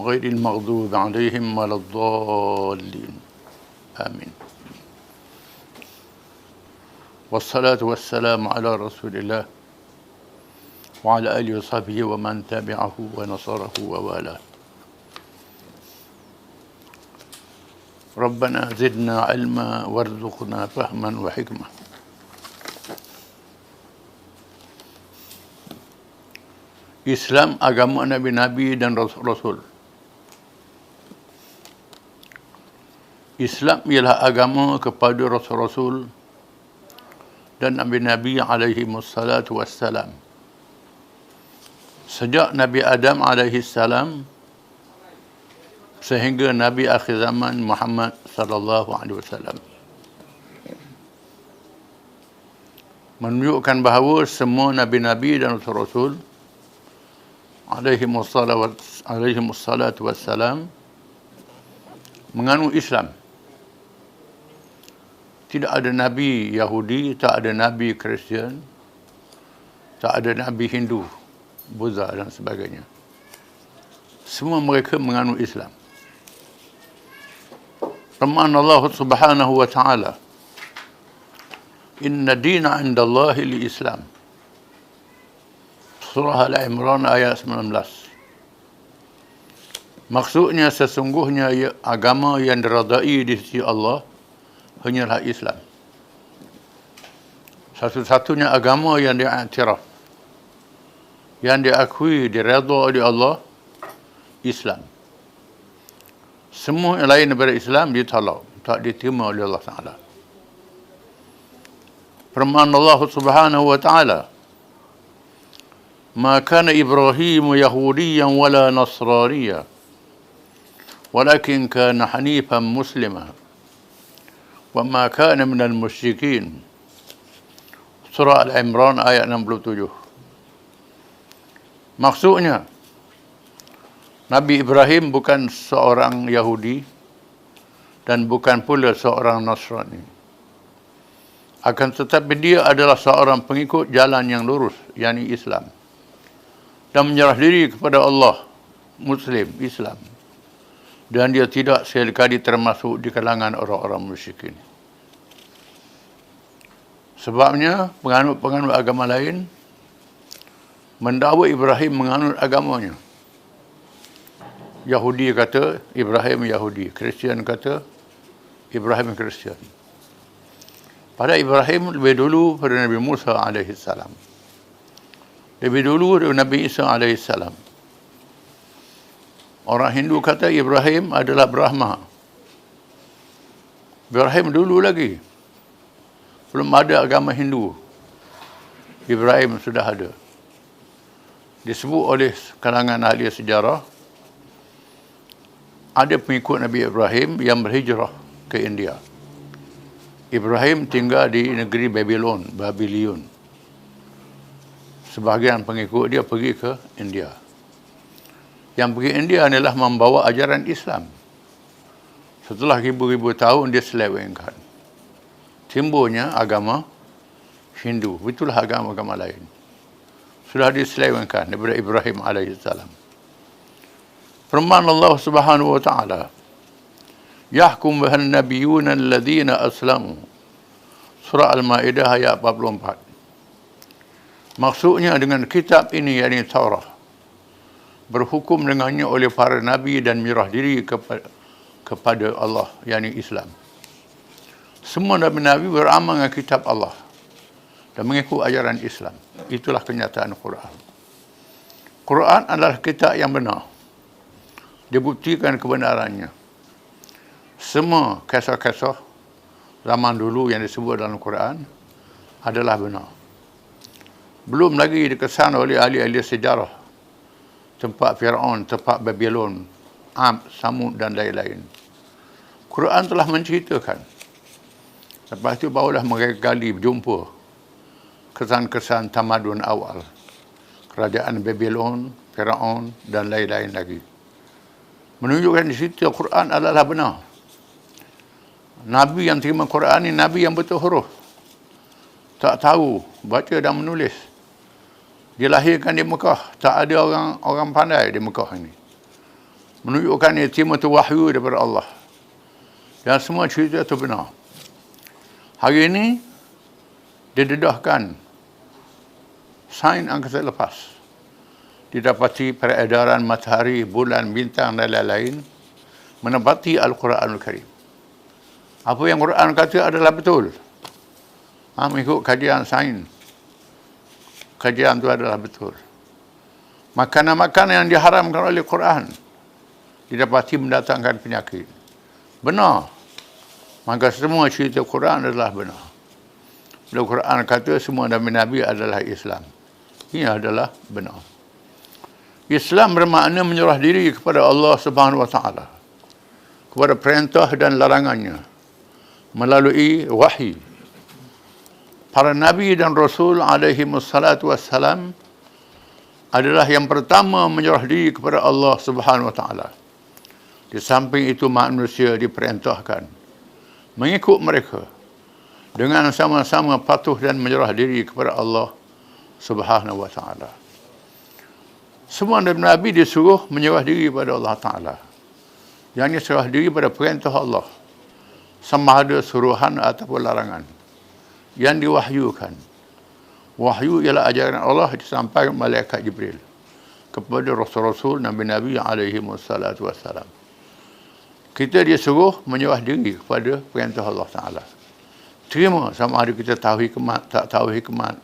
غير المغضوب عليهم ولا الضالين. آمين. والصلاة والسلام على رسول الله وعلى آله وصحبه ومن تبعه ونصره ووالاه. ربنا زدنا علما وارزقنا فهما وحكمة. Islam agama nabi-nabi dan rasul-rasul. Islam ialah agama kepada rasul-rasul dan nabi-nabi alaihi wassalatu wassalam. Sejak Nabi Adam alaihi salam sehingga Nabi akhir zaman Muhammad sallallahu alaihi wasallam. Menunjukkan bahawa semua nabi-nabi dan rasul-rasul alaihi wassalatu wassalam menganut Islam. Tidak ada Nabi Yahudi, tak ada Nabi Kristian, tak ada Nabi Hindu, Buddha dan sebagainya. Semua mereka menganut Islam. Firman Allah Subhanahu wa taala, "Inna dina 'inda Allah al-Islam." Surah Al-Imran ayat 19. Maksudnya sesungguhnya agama yang diradai di sisi Allah hanyalah Islam. Satu-satunya agama yang diiktiraf, yang diakui, diredha oleh Allah, Islam. Semua yang lain daripada Islam ditolak, tak diterima oleh Allah Taala. Firman Allah Subhanahu wa taala, "Ma kana Ibrahim Yahudiyan wala Nasraniya, walakin kana hanifan Musliman." وما كان من المشركين Surah Al-Imran ayat 67 Maksudnya Nabi Ibrahim bukan seorang Yahudi dan bukan pula seorang Nasrani. Akan tetapi dia adalah seorang pengikut jalan yang lurus, yakni Islam. Dan menyerah diri kepada Allah, Muslim, Islam dan dia tidak sekali termasuk di kalangan orang-orang musyrikin. Sebabnya penganut-penganut agama lain mendakwa Ibrahim menganut agamanya. Yahudi kata Ibrahim Yahudi, Kristian kata Ibrahim Kristian. Pada Ibrahim lebih dulu pada Nabi Musa alaihi salam. Lebih dulu daripada Nabi Isa alaihi salam. Orang Hindu kata Ibrahim adalah Brahma. Ibrahim dulu lagi. Belum ada agama Hindu. Ibrahim sudah ada. Disebut oleh kalangan ahli sejarah, ada pengikut Nabi Ibrahim yang berhijrah ke India. Ibrahim tinggal di negeri Babylon, Babylon. Sebahagian pengikut dia pergi ke India yang pergi India adalah membawa ajaran Islam. Setelah ribu-ribu tahun dia selewengkan. Timbulnya agama Hindu. Itulah agama-agama lain. Sudah diselewengkan daripada Ibrahim AS. Firman Allah Subhanahu wa taala Yahkum bihan nabiyuna alladhina aslamu. Surah Al-Maidah ayat 44. Maksudnya dengan kitab ini yakni Taurat berhukum dengannya oleh para nabi dan mirah diri kepada, kepada Allah yakni Islam. Semua nabi-nabi beramal dengan kitab Allah dan mengikut ajaran Islam. Itulah kenyataan Quran. Quran adalah kitab yang benar. Dibuktikan kebenarannya. Semua kisah-kisah zaman dulu yang disebut dalam Quran adalah benar. Belum lagi dikesan oleh ahli-ahli sejarah tempat Firaun, tempat Babylon Ab, Samud dan lain-lain. Quran telah menceritakan. Lepas itu barulah mereka gali berjumpa kesan-kesan tamadun awal. Kerajaan Babylon, Firaun dan lain-lain lagi. Menunjukkan di situ Quran adalah benar. Nabi yang terima Quran ini Nabi yang betul huruf. Tak tahu baca dan menulis. Dilahirkan di Mekah. Tak ada orang orang pandai di Mekah ini. Menunjukkan ia terima tu wahyu daripada Allah. Dan semua cerita itu benar. Hari ini, didedahkan sain angkasa lepas. Didapati peredaran matahari, bulan, bintang dan lain-lain menepati Al-Quranul Karim. Apa yang Quran kata adalah betul. Ha, mengikut kajian sain. Kajian itu adalah betul. Makanan-makanan yang diharamkan oleh Quran didapati mendatangkan penyakit. Benar. Maka semua cerita Quran adalah benar. Bila Quran kata semua Nabi-Nabi adalah Islam. Ini adalah benar. Islam bermakna menyerah diri kepada Allah Subhanahu Wa Taala. Kepada perintah dan larangannya. Melalui wahyu. Para Nabi dan Rasul alaihi wassalatu wassalam adalah yang pertama menyerah diri kepada Allah Subhanahu Wa Taala. Di samping itu manusia diperintahkan mengikut mereka dengan sama-sama patuh dan menyerah diri kepada Allah Subhanahu wa taala. Semua nabi disuruh menyerah diri kepada Allah taala. Yang serah diri pada perintah Allah. Sama ada suruhan ataupun larangan yang diwahyukan. Wahyu ialah ajaran Allah disampaikan malaikat Jibril kepada rasul-rasul nabi-nabi alaihi wassalatu wassalam kita dia suruh menyerah diri kepada perintah Allah Ta'ala. Terima sama ada kita tahu hikmat, tak tahu hikmat.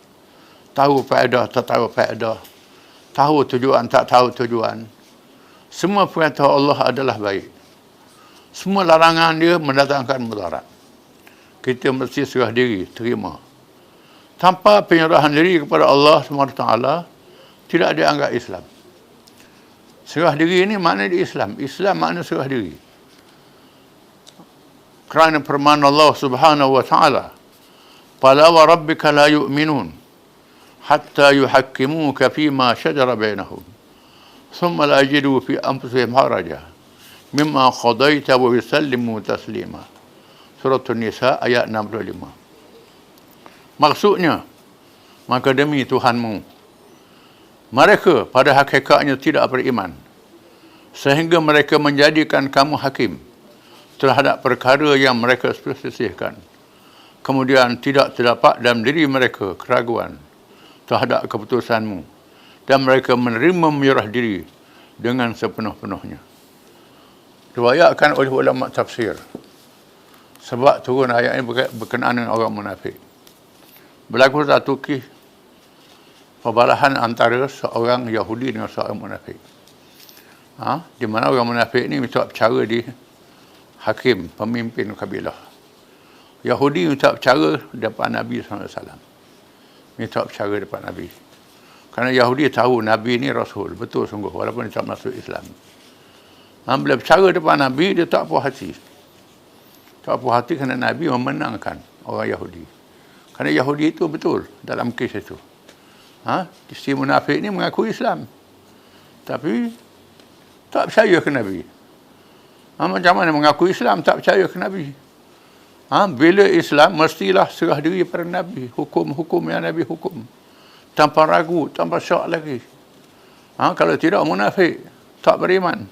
Tahu faedah, tak tahu faedah. Tahu tujuan, tak tahu tujuan. Semua perintah Allah adalah baik. Semua larangan dia mendatangkan mudarat. Kita mesti serah diri, terima. Tanpa penyerahan diri kepada Allah SWT, tidak dianggap Islam. Serah diri ini makna di Islam. Islam makna serah diri kerana firman Allah Subhanahu wa taala fala wa rabbika la yu'minun hatta yuhakkimuka fima shajara bainahum thumma la yajidu fi anfusihim haraja mimma qadaita wa yusallimu taslima surah an-nisa ayat 65 maksudnya maka demi Tuhanmu mereka pada hakikatnya tidak beriman sehingga mereka menjadikan kamu hakim terhadap perkara yang mereka perselisihkan. Kemudian tidak terdapat dalam diri mereka keraguan terhadap keputusanmu dan mereka menerima menyerah diri dengan sepenuh-penuhnya. Diwayatkan oleh ulama tafsir sebab turun ayat ini berkenaan dengan orang munafik. Berlaku satu kisah perbalahan antara seorang Yahudi dengan seorang munafik. Ha? Di mana orang munafik ini minta cara di hakim, pemimpin kabilah. Yahudi minta percara depan Nabi SAW. Minta percara depan Nabi. Kerana Yahudi tahu Nabi ini Rasul. Betul sungguh. Walaupun dia tak masuk Islam. Ha, bila bercara depan Nabi, dia tak puas hati. Tak puas hati kerana Nabi memenangkan orang Yahudi. Kerana Yahudi itu betul dalam kes itu. Ha? Si munafik ini mengaku Islam. Tapi tak percaya ke Nabi. Ha, macam mana mengaku Islam tak percaya ke Nabi? Ha, bila Islam mestilah serah diri pada Nabi. Hukum-hukum yang Nabi hukum. Tanpa ragu, tanpa syak lagi. Ha, kalau tidak munafik, tak beriman.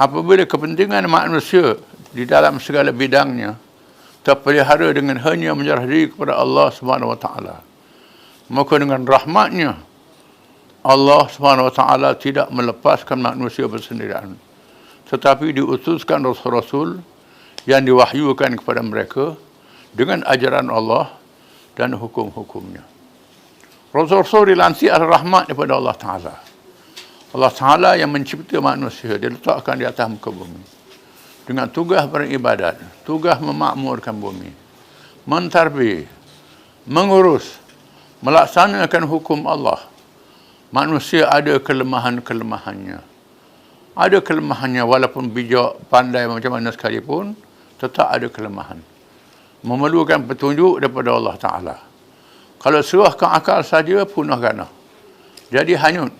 Apabila kepentingan manusia di dalam segala bidangnya terpelihara dengan hanya menyerah diri kepada Allah Subhanahu Wa Taala. Maka dengan rahmatnya Allah Subhanahu Wa Taala tidak melepaskan manusia bersendirian tetapi diutuskan rasul-rasul yang diwahyukan kepada mereka dengan ajaran Allah dan hukum-hukumnya. Rasul-rasul dilansir al-rahmat daripada Allah Ta'ala. Allah Ta'ala yang mencipta manusia, dia letakkan di atas muka bumi. Dengan tugas beribadat, tugas memakmurkan bumi. Mentarbi, mengurus, melaksanakan hukum Allah. Manusia ada kelemahan-kelemahannya ada kelemahannya walaupun bijak pandai macam mana sekalipun tetap ada kelemahan memerlukan petunjuk daripada Allah Ta'ala kalau serahkan akal saja punah gana jadi hanyut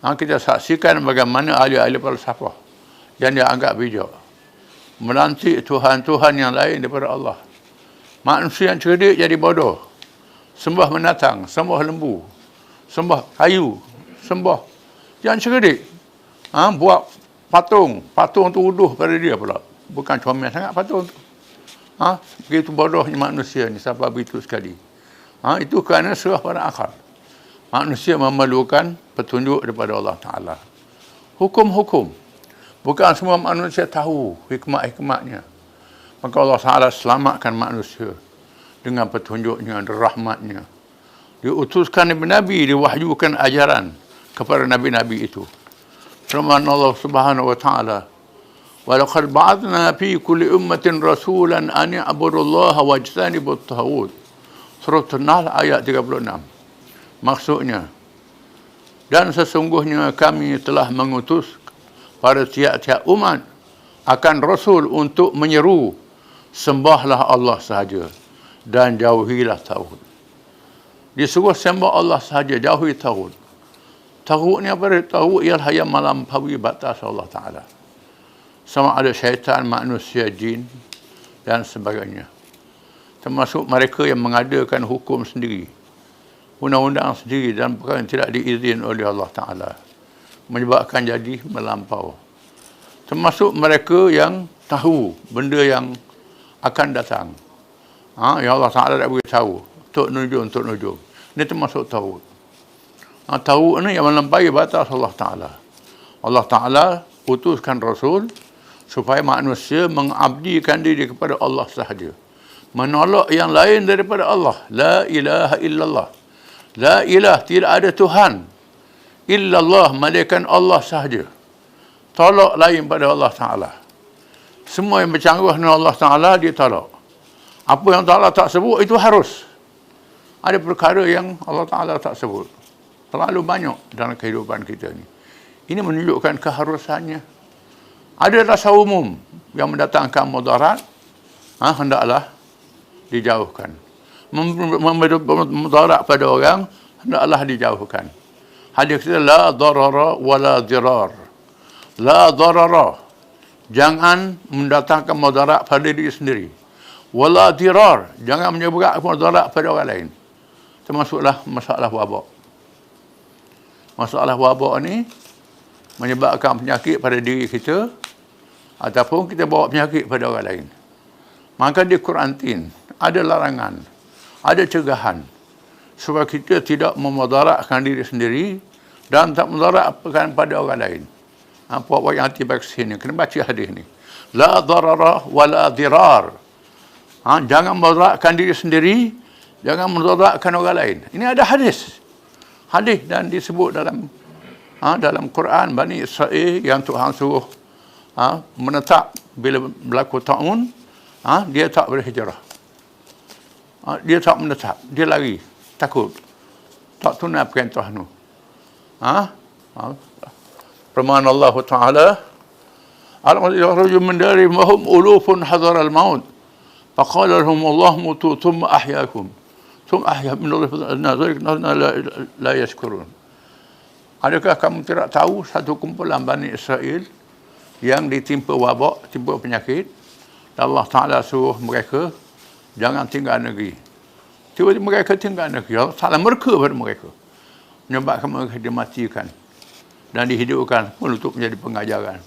ha, kita saksikan bagaimana ahli-ahli falsafah yang dia anggap bijak melantik Tuhan-Tuhan yang lain daripada Allah. Manusia yang cerdik jadi bodoh. Sembah menatang sembah lembu sembah kayu sembah yang cerdik. Ha, buat patung. Patung tu uduh pada dia pula. Bukan comel sangat patung tu. Ha, begitu bodohnya manusia ni sampai begitu sekali. Ha, itu kerana serah pada akal. Manusia memerlukan petunjuk daripada Allah Ta'ala. Hukum-hukum bukan semua manusia tahu hikmat-hikmatnya maka Allah Ta'ala selamatkan manusia dengan petunjuknya dan rahmatnya diutuskan Nabi-Nabi diwahyukan ajaran kepada Nabi-Nabi itu firman Allah Subhanahu wa taala ولقد بعثنا في كل أمة رسولا أن يعبدوا الله واجتنبوا الطاغوت Surah An-Nahl ayat 36 Maksudnya Dan sesungguhnya kami telah mengutus pada tiap-tiap umat akan Rasul untuk menyeru sembahlah Allah sahaja dan jauhilah tauhid. Disuruh sembah Allah sahaja, jauhi tauhid. Tahu ni apa dia? Tahu ialah yang melampaui batas Allah Ta'ala. Sama ada syaitan, manusia, jin dan sebagainya. Termasuk mereka yang mengadakan hukum sendiri. Undang-undang sendiri dan perkara yang tidak diizin oleh Allah Ta'ala. Menyebabkan jadi melampau. Termasuk mereka yang tahu benda yang akan datang. Ha? Yang Allah Ta'ala tak beritahu. Untuk nujum, untuk nujum. Ini termasuk tahu ha, tahu ni yang melampaui batas Allah Ta'ala. Allah Ta'ala putuskan Rasul supaya manusia mengabdikan diri kepada Allah sahaja. Menolak yang lain daripada Allah. La ilaha illallah. La ilah, tidak ada Tuhan. Illallah, malaikan Allah sahaja. Tolak lain pada Allah Ta'ala. Semua yang bercanggah dengan Allah Ta'ala, dia tolak. Apa yang Allah tak sebut, itu harus. Ada perkara yang Allah Ta'ala tak sebut terlalu banyak dalam kehidupan kita ni. Ini menunjukkan keharusannya. Ada rasa umum yang mendatangkan mudarat, ha, hendaklah dijauhkan. Mudarat pada orang, hendaklah dijauhkan. Hadis kita, la darara wa la dirar. La darara. Jangan mendatangkan mudarat pada diri sendiri. Wala dirar. Jangan menyebabkan mudarat pada orang lain. Termasuklah masalah wabak masalah wabak ni menyebabkan penyakit pada diri kita ataupun kita bawa penyakit pada orang lain. Maka dia kurantin, ada larangan, ada cegahan supaya kita tidak memadaratkan diri sendiri dan tak memudaratkan pada orang lain. Apa ha, yang anti vaksin ni kena baca hadis ni. La darara wa la dirar. Ha, jangan memudaratkan diri sendiri, jangan memudaratkan orang lain. Ini ada hadis hadis dan disebut dalam ha, dalam Quran Bani Israel yang Tuhan suruh ha, menetap bila berlaku ta'un ha, dia tak berhijrah ha, dia tak menetap dia lari takut tak tunai perintah tu ha? ha? firman Allah Ta'ala Al-Rajul min dari mahum ulufun hadar al-maut faqala lahum Allah mutu thumma ahyakum ثم أحيا من الله لا يشكرون Adakah kamu tidak tahu satu kumpulan Bani Israel yang ditimpa wabak, timpa penyakit dan Allah Ta'ala suruh mereka jangan tinggal negeri. Tiba-tiba mereka tinggal negeri. Allah Ta'ala mereka pada mereka. Menyebabkan mereka dimatikan dan dihidupkan untuk menjadi pengajaran.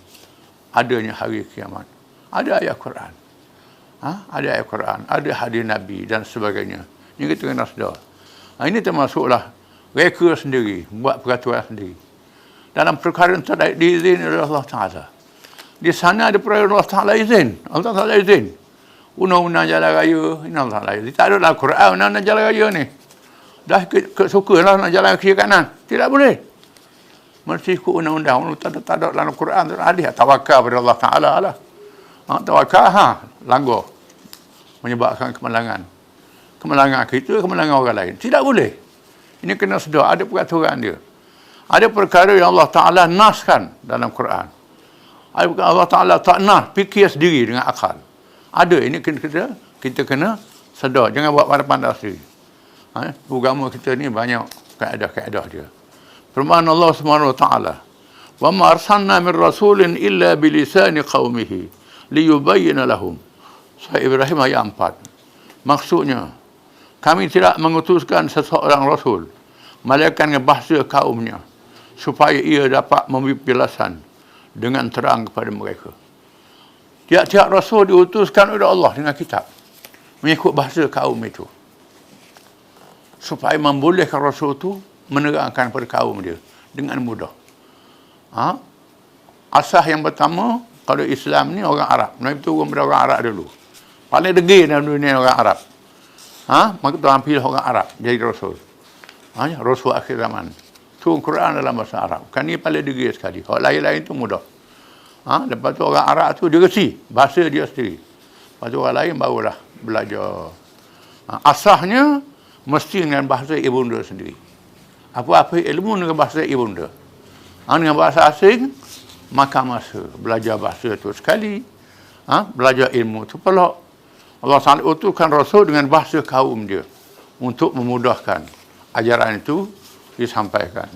Adanya hari kiamat. Ada ayat Quran. Ha? Ada ayat Quran. Ada hadis Nabi dan sebagainya. Ini kita kena sedar. Ha, ini termasuklah reka sendiri, buat peraturan sendiri. Dalam perkara yang tidak diizin oleh Allah Ta'ala. Di sana ada perkara Allah Ta'ala izin. Allah Ta'ala izin. Undang-undang jalan raya, ini Allah izin. Tak ada lah Quran undang-undang jalan raya ni. Dah ke, ke suka lah nak jalan kiri kanan. Tidak boleh. Mesti ikut undang-undang. Tak ada, tak ada dalam Quran. Tak ada. Tawakal pada Allah Ta'ala lah. Ha, tawakal, ha, langgar. Menyebabkan kemalangan kemenangan kita, kemenangan orang lain. Tidak boleh. Ini kena sedar, ada peraturan dia. Ada perkara yang Allah Ta'ala naskan dalam Quran. Ada perkara Allah Ta'ala tak nas, fikir sendiri dengan akal. Ada, ini kita, kita, kita kena sedar. Jangan buat pandang-pandang sendiri. Ha? Agama kita ni banyak kaedah-kaedah dia. Firman Allah Subhanahu Wa Ta'ala. Wa ma arsalna min rasulin illa bilisani liyubayyana lahum. Surah Ibrahim ayat 4. Maksudnya, kami tidak mengutuskan seseorang rasul melainkan dengan bahasa kaumnya supaya ia dapat memberi penjelasan dengan terang kepada mereka. Tiap-tiap rasul diutuskan oleh Allah dengan kitab mengikut bahasa kaum itu. Supaya membolehkan rasul itu menerangkan kepada kaum dia dengan mudah. Ha? Asah yang pertama, kalau Islam ni orang Arab. Nabi itu orang orang Arab dulu. Paling degil dalam dunia orang Arab. Ha? Maka Tuhan pilih orang Arab jadi rasul. Ha? Rasul akhir zaman turun Quran dalam bahasa Arab. Kan ni paling degil sekali. Kalau lain-lain tu mudah. Ha? Lepas tu orang Arab tu dia resi. Bahasa dia sendiri. Lepas tu orang lain barulah belajar. Ha? Asahnya mesti dengan bahasa ibunda sendiri. Apa-apa ilmu dengan bahasa ibunda. Ha? Dengan bahasa asing, maka masa. Belajar bahasa tu sekali. Ha? Belajar ilmu tu pelak. Allah SWT utuhkan Rasul dengan bahasa kaum dia. Untuk memudahkan ajaran itu disampaikan.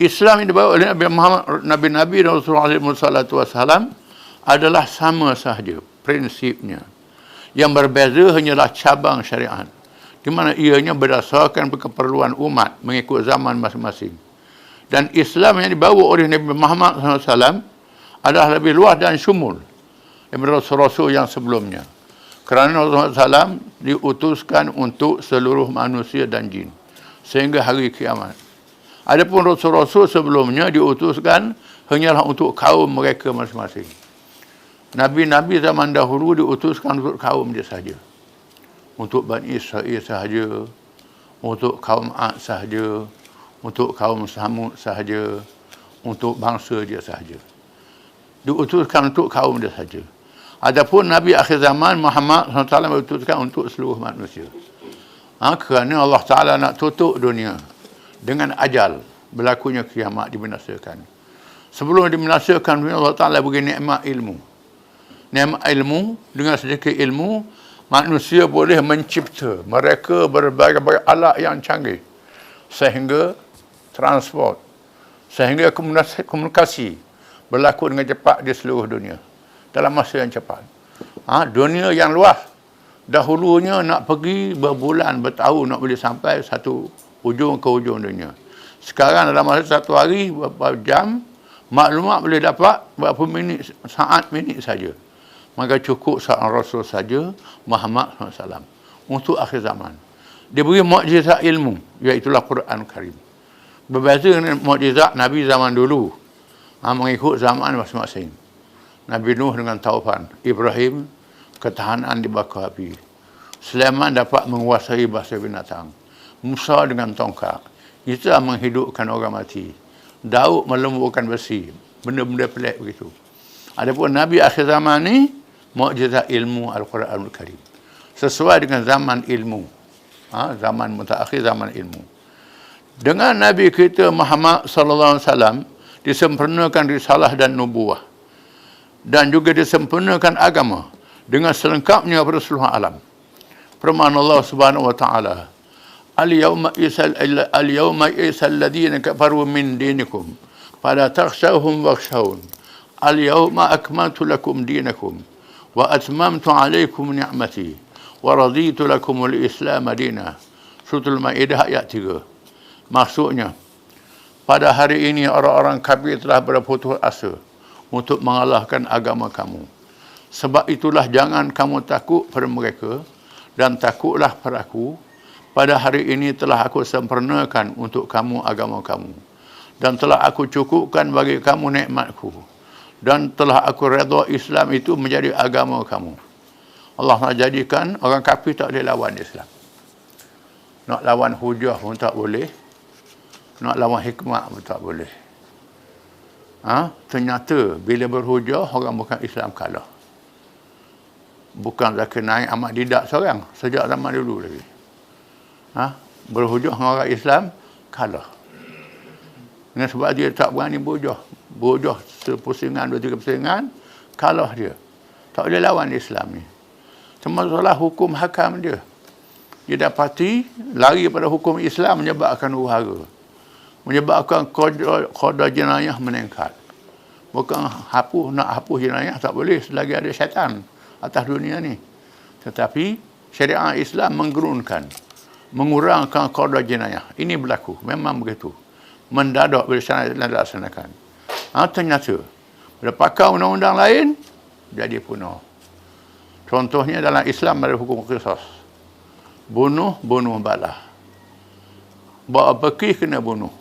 Islam yang dibawa oleh Nabi Muhammad, Nabi-Nabi dan Rasulullah SAW adalah sama sahaja prinsipnya. Yang berbeza hanyalah cabang syariat. Di mana ianya berdasarkan keperluan umat mengikut zaman masing-masing. Dan Islam yang dibawa oleh Nabi Muhammad SAW adalah lebih luas dan syumul daripada Rasul-Rasul yang sebelumnya. Kerana Rasulullah SAW diutuskan untuk seluruh manusia dan jin sehingga hari kiamat. Adapun rasul-rasul sebelumnya diutuskan hanyalah untuk kaum mereka masing-masing. Nabi-nabi zaman dahulu diutuskan untuk kaum dia sahaja. Untuk Bani Israel sahaja, untuk kaum Ad sahaja, untuk kaum Samud sahaja, untuk bangsa dia sahaja. Diutuskan untuk kaum dia sahaja. Adapun Nabi akhir zaman Muhammad SAW diutuskan untuk seluruh manusia. Ha, kerana Allah Ta'ala nak tutup dunia dengan ajal berlakunya kiamat dibinasakan. Sebelum dibinasakan Allah Ta'ala beri nikmat ilmu. Nikmat ilmu, dengan sedikit ilmu, manusia boleh mencipta mereka berbagai-bagai alat yang canggih. Sehingga transport, sehingga komunikasi berlaku dengan cepat di seluruh dunia. Dalam masa yang cepat. Ha, dunia yang luas dahulunya nak pergi berbulan, bertahun nak boleh sampai satu ujung ke ujung dunia. Sekarang dalam masa satu hari, beberapa jam, maklumat boleh dapat berapa minit, saat minit saja. Maka cukup saat Rasul saja, Muhammad SAW. Untuk akhir zaman. Dia beri mukjizat ilmu, iaitulah Quran Karim. Berbeza dengan mukjizat Nabi zaman dulu. Ha, mengikut zaman masing-masing. Nabi Nuh dengan taufan. Ibrahim ketahanan dibakar api. Sulaiman dapat menguasai bahasa binatang. Musa dengan tongkat. Kita menghidupkan orang mati. Daud melemburkan besi. Benda-benda pelik begitu. Adapun Nabi akhir zaman ni, mukjizat ilmu Al-Quran Al-Karim. Sesuai dengan zaman ilmu. Ha? Zaman mutakhir, zaman ilmu. Dengan Nabi kita Muhammad sallallahu alaihi wasallam disempurnakan risalah dan nubuah dan juga disempurnakan agama dengan selengkapnya seluruh alam. Firman Allah Subhanahu wa taala, "Al-yawma isal al-yawma isal ladina kafaru min dinikum, fala takhshawhum wakhshawun. Al-yawma akmaltu lakum dinakum wa atmamtu alaykum ni'mati wa raditu lakum al-islam dinan." Surah Al-Maidah ayat 3. Maksudnya, pada hari ini orang-orang kafir telah berputus asa untuk mengalahkan agama kamu. Sebab itulah jangan kamu takut pada mereka dan takutlah pada aku. Pada hari ini telah aku sempurnakan untuk kamu agama kamu. Dan telah aku cukupkan bagi kamu nikmatku. Dan telah aku redha Islam itu menjadi agama kamu. Allah nak jadikan orang kafir tak boleh lawan Islam. Nak lawan hujah pun tak boleh. Nak lawan hikmah pun tak boleh. Ha? Ternyata bila berhujah orang bukan Islam kalah bukan zakir naik amat didak seorang sejak zaman dulu lagi ha? berhujung dengan orang Islam kalah Dengan sebab dia tak berani bodoh. Bodoh sepusingan, dua tiga pusingan, kalah dia. Tak boleh lawan Islam ni. Termasuklah hukum hakam dia. Dia dapati lari pada hukum Islam menyebabkan uhara. Menyebabkan koda jenayah meningkat. Bukan hapus, nak hapus jenayah tak boleh selagi ada syaitan atas dunia ni. Tetapi syariat Islam menggerunkan, mengurangkan koda jenayah. Ini berlaku. Memang begitu mendadak bila syariat Islam dilaksanakan. Ha, ternyata, bila pakai undang-undang lain, jadi punah. Contohnya dalam Islam ada hukum kisah. Bunuh, bunuh balah. Bawa bekih kena bunuh.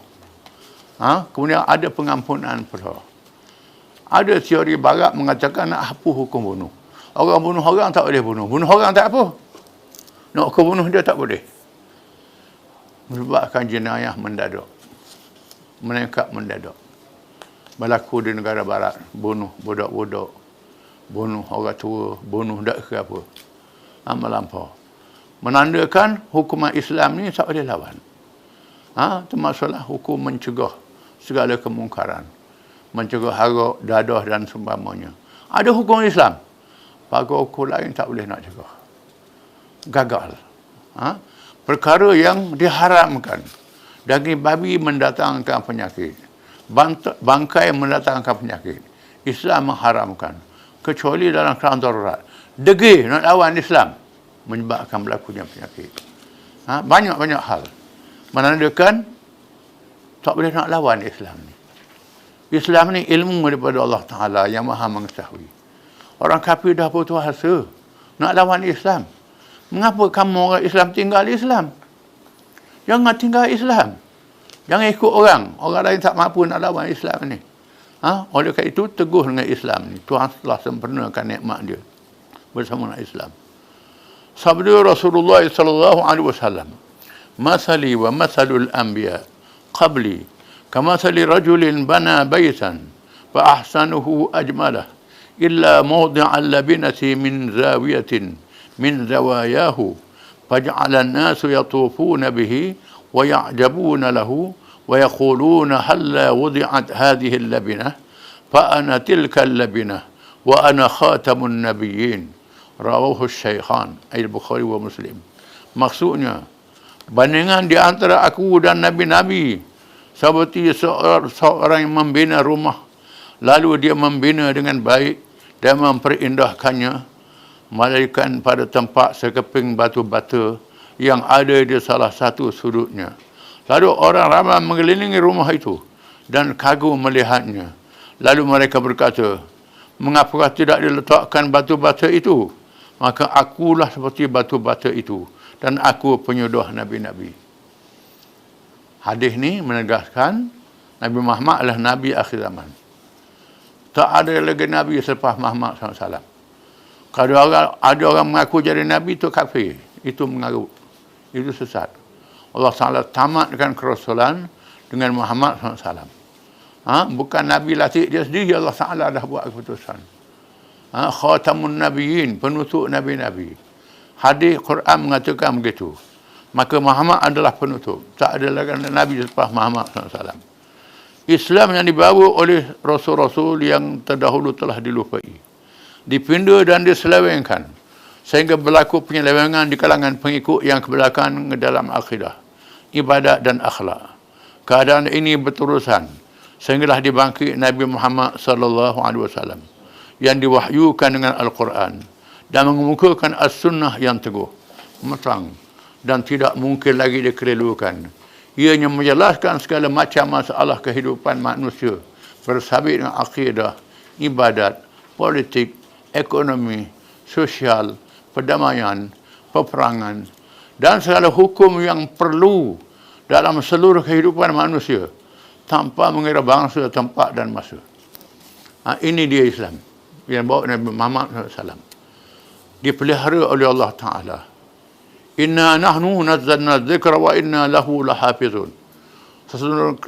Ha? Kemudian ada pengampunan pula. Ada teori barat mengatakan nak hapus hukum bunuh. Orang bunuh orang tak boleh bunuh. Bunuh orang tak apa. Nak bunuh dia tak boleh. Menyebabkan jenayah mendadak meningkat mendadak. Berlaku di negara barat, bunuh budak-budak, bunuh orang tua, bunuh dak ke apa. Amal lampau. Menandakan hukuman Islam ni tak boleh lawan. Ha, termasuklah hukum mencegah segala kemungkaran. Mencegah harok, dadah dan seumpamanya. Ada hukum Islam. Bagi hukum lain tak boleh nak cegah. Gagal. Ha? Perkara yang diharamkan Daging babi mendatangkan penyakit. Bangkai mendatangkan penyakit. Islam mengharamkan. Kecuali dalam keadaan darurat. Degil nak lawan Islam. Menyebabkan berlakunya penyakit. Ha? Banyak-banyak hal. Menandakan tak boleh nak lawan Islam ni. Islam ni ilmu daripada Allah Ta'ala yang maha mengetahui. Orang kafir dah putus asa. Nak lawan Islam. Mengapa kamu orang Islam tinggal Islam? Jangan tinggal Islam. Jangan ikut orang. Orang lain tak mampu nak lawan Islam ni. Ha? Oleh kerana itu, teguh dengan Islam ni. Tuhan telah sempurnakan nikmat dia. Bersama dengan Islam. Sabda Rasulullah sallallahu alaihi wasallam. Masali wa masalul anbiya qabli kamasali rajulin bana baitan fa ahsanuhu ajmalah illa mawdi'al labinati min zawiyatin min zawayahu فجعل الناس يطوفون به ويعجبون له ويقولون هل وضعت هذه اللبنة فأنا تلك اللبنة وأنا خاتم النبيين رواه الشيخان أي البخاري ومسلم maksudnya bandingan di antara aku dan nabi-nabi seperti seorang, seorang yang membina rumah lalu dia membina dengan baik dan memperindah,kannya malaikat pada tempat sekeping batu bata yang ada di salah satu sudutnya. Lalu orang ramai mengelilingi rumah itu dan kagum melihatnya. Lalu mereka berkata, mengapa tidak diletakkan batu bata itu? Maka akulah seperti batu bata itu dan aku penyudah Nabi-Nabi. Hadis ni menegaskan Nabi Muhammad adalah Nabi akhir zaman. Tak ada lagi Nabi selepas Muhammad SAW. Kalau orang, ada orang mengaku jadi Nabi itu kafir. Itu mengaku. Itu sesat. Allah SWT tamatkan kerasulan dengan Muhammad SAW. Ha? Bukan Nabi latih dia sendiri. Allah SWT dah buat keputusan. Ha? Khatamun Nabiyin. Penutup Nabi-Nabi. Hadis Quran mengatakan begitu. Maka Muhammad adalah penutup. Tak ada lagi Nabi selepas Muhammad SAW. Islam yang dibawa oleh Rasul-Rasul yang terdahulu telah dilupai dipinda dan diselewengkan sehingga berlaku penyelewengan di kalangan pengikut yang kebelakangan dalam akidah, ibadat dan akhlak. Keadaan ini berterusan sehinggalah dibangkit Nabi Muhammad sallallahu alaihi wasallam yang diwahyukan dengan Al-Quran dan mengemukakan as-sunnah yang teguh, matang dan tidak mungkin lagi dikelirukan. Ianya menjelaskan segala macam masalah kehidupan manusia bersabit dengan akidah, ibadat, politik, ekonomi, sosial, perdamaian, peperangan dan segala hukum yang perlu dalam seluruh kehidupan manusia tanpa mengira bangsa, tempat dan masa. Ha, ini dia Islam yang bawa Nabi Muhammad SAW. Dipelihara oleh Allah Ta'ala. Inna nahnu nazzalna dzikra wa inna lahu lahafizun.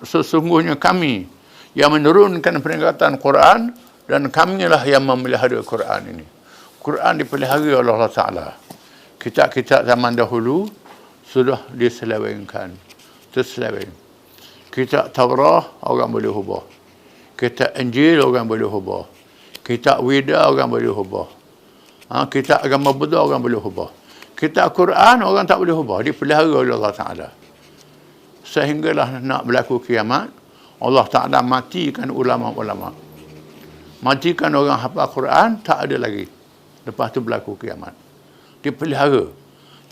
Sesungguhnya kami yang menurunkan peringatan Quran dan kami lah yang memelihara Quran ini. Quran dipelihara oleh Allah Ta'ala. Kitab-kitab zaman dahulu sudah diselewengkan. Terseleweng. Kitab Taurah orang boleh ubah. Kitab Injil orang boleh ubah. Kitab Wida orang boleh ubah. Ha, kitab agama Buddha orang boleh ubah. Kitab Quran orang tak boleh ubah. Dipelihara oleh Allah Ta'ala. Sehinggalah nak berlaku kiamat, Allah Ta'ala matikan ulama-ulama. Matikan orang hafal Quran, tak ada lagi. Lepas tu berlaku kiamat. Dipelihara.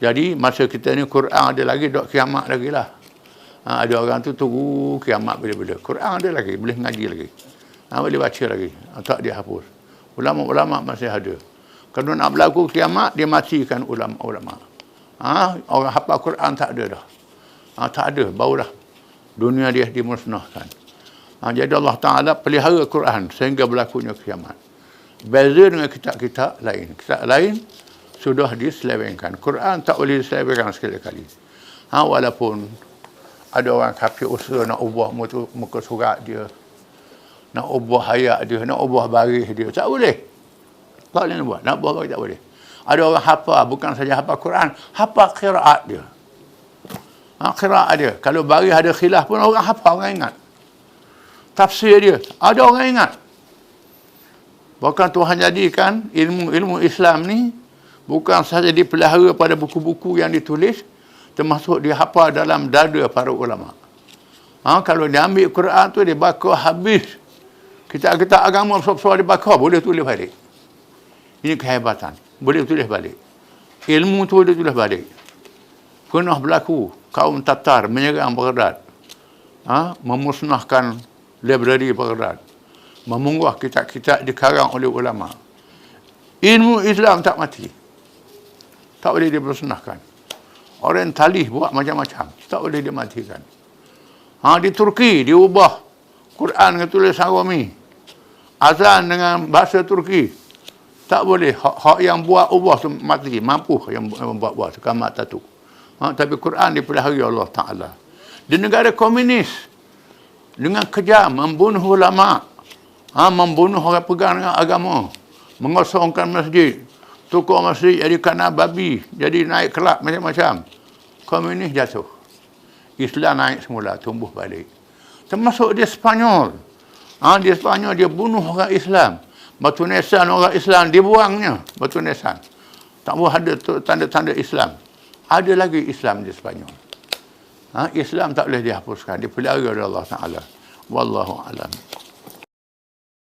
Jadi masa kita ni Quran ada lagi, dok kiamat lagi lah. Ha, ada orang tu tunggu kiamat bila-bila. Quran ada lagi, boleh ngaji lagi. Ha, boleh baca lagi. Ha, tak dia hapus. Ulama-ulama masih ada. Kalau nak berlaku kiamat, dia matikan ulama-ulama. Ha, orang hafal Quran tak ada dah. Ha, tak ada, barulah dunia dia dimusnahkan. Ha, jadi Allah Ta'ala pelihara Quran sehingga berlakunya kiamat. Beza dengan kitab-kitab lain. Kitab lain sudah diselewengkan. Quran tak boleh diselewengkan sekali-kali. Ha, walaupun ada orang kafir usaha nak ubah muka, surat dia. Nak ubah hayat dia. Nak ubah baris dia. Tak boleh. Tak boleh nak buat. Nak baris tak boleh. Ada orang hafal bukan saja hafal Quran hafal kiraat dia. Ha, kiraat dia. Kalau baris ada khilaf pun orang hafal orang ingat tafsir dia ada orang ingat Bahkan Tuhan jadikan ilmu-ilmu Islam ni bukan sahaja dipelihara pada buku-buku yang ditulis, termasuk dia hafal dalam dada para ulama. Ha, kalau dia ambil Quran tu dia baca habis. Kita kita agama soal dia baca boleh tulis balik. Ini kehebatan. Boleh tulis balik. Ilmu tu boleh tulis balik. Pernah berlaku kaum Tatar menyerang Baghdad. Ha, memusnahkan library Baghdad. Memunggah kitab-kitab dikarang oleh ulama. Ilmu Islam tak mati. Tak boleh dimusnahkan. Orang talih buat macam-macam. Tak boleh dia matikan. Ha, di Turki, dia ubah Quran dengan tulisan Rumi. Azan dengan bahasa Turki. Tak boleh. Hak, yang buat ubah tu mati. Mampu yang, buat-buat. Sekamat tatu. Ha, tapi Quran dipelihari Allah Ta'ala. Di negara komunis, dengan kejam, membunuh ulama' ha, membunuh orang pegang dengan agama. Mengosongkan masjid tukar masjid jadi kanak babi, jadi naik kelab macam-macam. Komunis jatuh. Islam naik semula, tumbuh balik. Termasuk dia Spanyol. Ha, dia Spanyol, dia bunuh orang Islam. Batu nesan orang Islam, dibuangnya batu nesan. Tak ada tanda-tanda Islam. Ada lagi Islam di Spanyol. Ha, Islam tak boleh dihapuskan. Dipelihara oleh Allah Ta'ala. Wallahu alam.